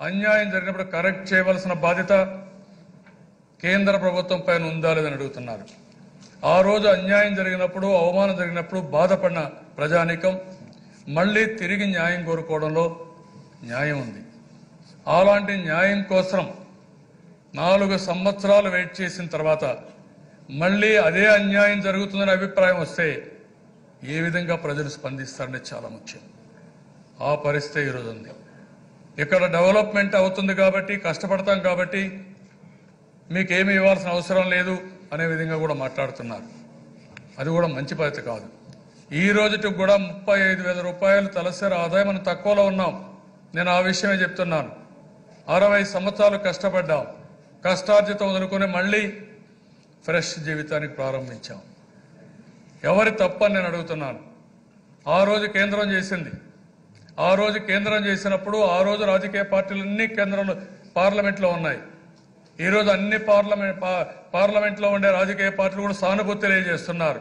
అన్యాయం జరిగినప్పుడు కరెక్ట్ చేయవలసిన బాధ్యత కేంద్ర ప్రభుత్వం పైన ఉందా లేదని అడుగుతున్నారు. ఆ రోజు అన్యాయం జరిగినప్పుడు అవమానం జరిగినప్పుడు బాధపడిన ప్రజానీకం మళ్ళీ తిరిగి న్యాయం కోరుకోవడంలో న్యాయం ఉంది. అలాంటి న్యాయం కోసం నాలుగు సంవత్సరాలు వెయిట్ చేసిన తర్వాత మళ్ళీ అదే అన్యాయం జరుగుతుందనే అభిప్రాయం వస్తే ఏ విధంగా ప్రజలు స్పందిస్తారనేది చాలా ముఖ్యం. ఆ పరిస్థితి ఈరోజు ఉంది. ఇక్కడ డెవలప్మెంట్ అవుతుంది కాబట్టి కష్టపడతాం కాబట్టి మీకేమి ఇవ్వాల్సిన అవసరం లేదు అనే విధంగా కూడా మాట్లాడుతున్నారు. అది కూడా మంచి పద్ధతి కాదు. ఈ రోజుకి కూడా ముప్పై ఐదు వేల రూపాయలు తలసరి ఆదాయం మనం తక్కువలో ఉన్నాం. నేను ఆ విషయమే చెప్తున్నాను. అరవై సంవత్సరాలు కష్టపడ్డాం. కష్టార్జితం వదులుకొని మళ్ళీ ఫ్రెష్ జీవితానికి ప్రారంభించాం. ఎవరి తప్పని నేను అడుగుతున్నాను. ఆ రోజు కేంద్రం చేసింది ఆ రోజు కేంద్రం చేసినప్పుడు ఆ రోజు రాజకీయ పార్టీలన్నీ కేంద్రంలో పార్లమెంట్లో ఉన్నాయి. ఈ రోజు అన్ని పార్లమెంట్ పార్లమెంట్లో ఉండే రాజకీయ పార్టీలు కూడా సానుభూతి తెలియజేస్తున్నారు.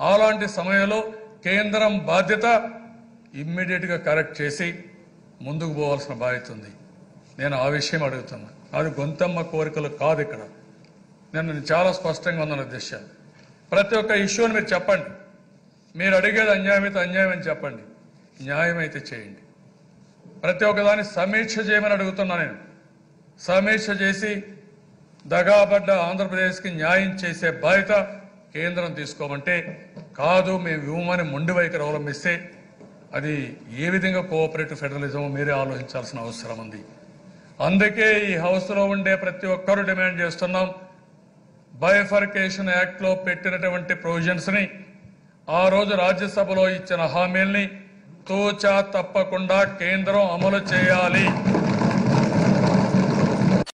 అలాంటి సమయంలో కేంద్రం బాధ్యత ఇమ్మీడియట్గా కరెక్ట్ చేసి ముందుకు పోవాల్సిన బాధ్యత ఉంది. నేను ఆ విషయం అడుగుతున్నా. అది గొంతమ్మ కోరికలు కాదు ఇక్కడ. నేను చాలా స్పష్టంగా ఉన్నాను ఉద్దేశాలు ప్రతి ఒక్క ఇష్యూని మీరు చెప్పండి. మీరు అడిగేది అన్యాయం అయితే అన్యాయం అని చెప్పండి. న్యాయం అయితే చేయండి. ప్రతి ఒక్కదాన్ని సమీక్ష చేయమని అడుగుతున్నా నేను. సమీక్ష చేసి దగాబడ్డ ఆంధ్రప్రదేశ్కి న్యాయం చేసే బాధ్యత కేంద్రం తీసుకోమంటే కాదు మేము ఇవ్వమని మొండి వైఖరి అవలంబిస్తే అది ఏ విధంగా కోఆపరేటివ్ ఫెడరలిజం మీరే ఆలోచించాల్సిన అవసరం ఉంది. అందుకే ఈ హౌస్లో ఉండే ప్రతి ఒక్కరూ డిమాండ్ చేస్తున్నాం. బైఫర్కేషన్ యాక్ట్లో పెట్టినటువంటి ప్రొవిజన్స్ని ఆ రోజు రాజ్యసభలో ఇచ్చిన హామీల్ని తూచా తప్పకుండా కేంద్రం అమలు చేయాలి.